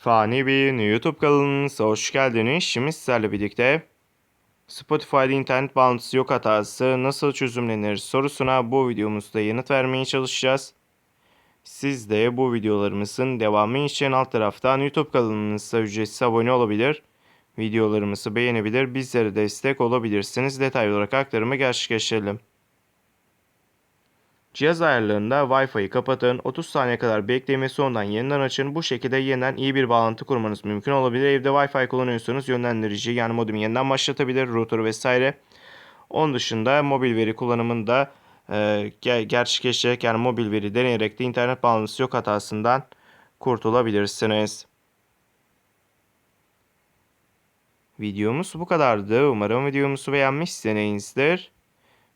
Fani Bey'in YouTube kanalınıza hoş geldiniz. Şimdi sizlerle birlikte Spotify'da internet bağlantısı yok hatası nasıl çözümlenir sorusuna bu videomuzda yanıt vermeye çalışacağız. Siz de bu videolarımızın devamı için alt taraftan YouTube kanalımıza ücretsiz abone olabilir. Videolarımızı beğenebilir, bizlere destek olabilirsiniz. Detaylı olarak aktarımı gerçekleştirelim. Cihaz ayarlarında Wi-Fi'yi kapatın, 30 saniye kadar bekleyin ve sonradan yeniden açın. Bu şekilde yeniden iyi bir bağlantı kurmanız mümkün olabilir. Evde Wi-Fi kullanıyorsanız yönlendirici yani modemi yeniden başlatabilir, router vesaire. Onun dışında mobil veri kullanımında e, ger- gerçekleşecek yani mobil veri deneyerek de internet bağlantısı yok hatasından kurtulabilirsiniz. Videomuz bu kadardı. Umarım videomuzu beğenmişsinizdir.